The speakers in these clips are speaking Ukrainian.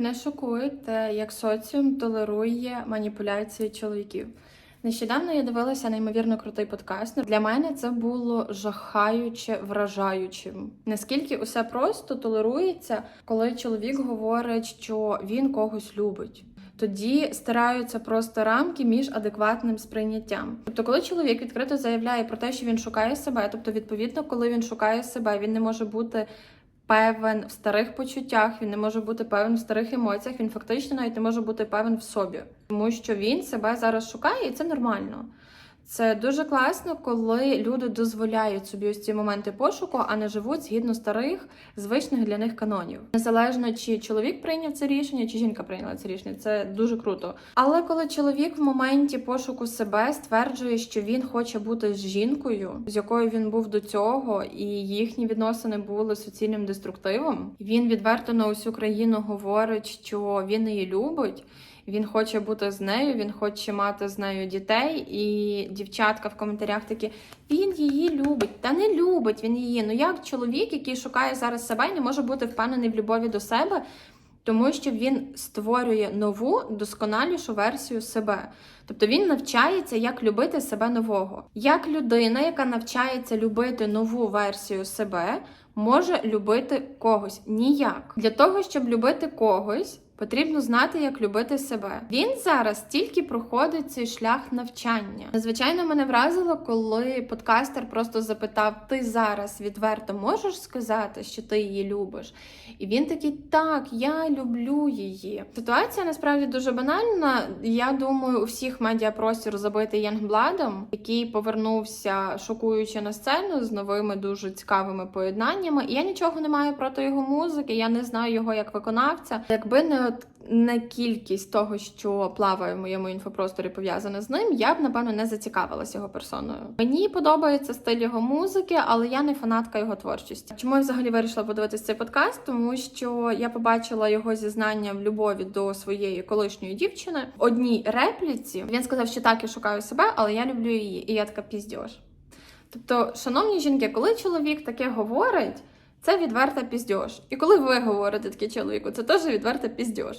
Мене шокує те, як соціум толерує маніпуляції чоловіків. Нещодавно я дивилася неймовірно крутий подкаст. Для мене це було жахаюче вражаючим. Наскільки усе просто толерується, коли чоловік говорить, що він когось любить. Тоді стираються просто рамки між адекватним сприйняттям. Тобто, коли чоловік відкрито заявляє про те, що він шукає себе, тобто, відповідно, коли він шукає себе, він не може бути певен в старих почуттях, він не може бути певен в старих емоціях, він фактично навіть не може бути певен в собі, тому що він себе зараз шукає, і це нормально. Це дуже класно, коли люди дозволяють собі ось ці моменти пошуку, а не живуть згідно старих, звичних для них канонів. Незалежно чи чоловік прийняв це рішення, чи жінка прийняла це рішення, це дуже круто. Але коли чоловік в моменті пошуку себе стверджує, що він хоче бути з жінкою, з якою він був до цього, і їхні відносини були суцільним деструктивом, він відверто на усю країну говорить, що він її любить. Він хоче бути з нею, він хоче мати з нею дітей, і дівчатка в коментарях такі: він її любить, та не любить він її. Ну як чоловік, який шукає зараз себе не може бути впевнений в любові до себе, тому що він створює нову досконалішу версію себе. Тобто він навчається, як любити себе нового. Як людина, яка навчається любити нову версію себе, може любити когось ніяк. Для того, щоб любити когось. Потрібно знати, як любити себе. Він зараз тільки проходить цей шлях навчання. Звичайно, мене вразило, коли подкастер просто запитав: Ти зараз відверто можеш сказати, що ти її любиш? І він такий: Так, я люблю її. Ситуація насправді дуже банальна. Я думаю, у всіх медіапростір забитий Янгбладом, який повернувся, шокуючи на сцену з новими дуже цікавими поєднаннями. І я нічого не маю проти його музики. Я не знаю його як виконавця. Якби не от не кількість того, що плаває в моєму інфопросторі пов'язане з ним, я б напевно не зацікавилася його персоною. Мені подобається стиль його музики, але я не фанатка його творчості. Чому я взагалі вирішила подивитися цей подкаст? Тому що я побачила його зізнання в любові до своєї колишньої дівчини. Одній репліці він сказав, що так я шукаю себе, але я люблю її. І я така піздьош. Тобто, шановні жінки, коли чоловік таке говорить. Це відверта піздьош. І коли ви говорите таке чоловіку, це теж відверта піздьош.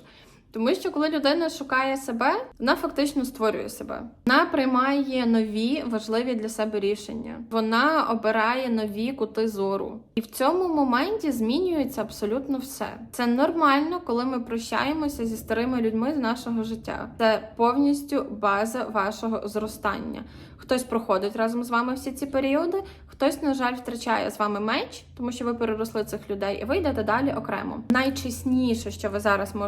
Тому що коли людина шукає себе, вона фактично створює себе. Вона приймає нові важливі для себе рішення. Вона обирає нові кути зору. І в цьому моменті змінюється абсолютно все. Це нормально, коли ми прощаємося зі старими людьми з нашого життя. Це повністю база вашого зростання. Хтось проходить разом з вами всі ці періоди, хтось, на жаль, втрачає з вами меч, тому що ви переросли цих людей, і ви йдете далі окремо. Найчесніше, що ви зараз можете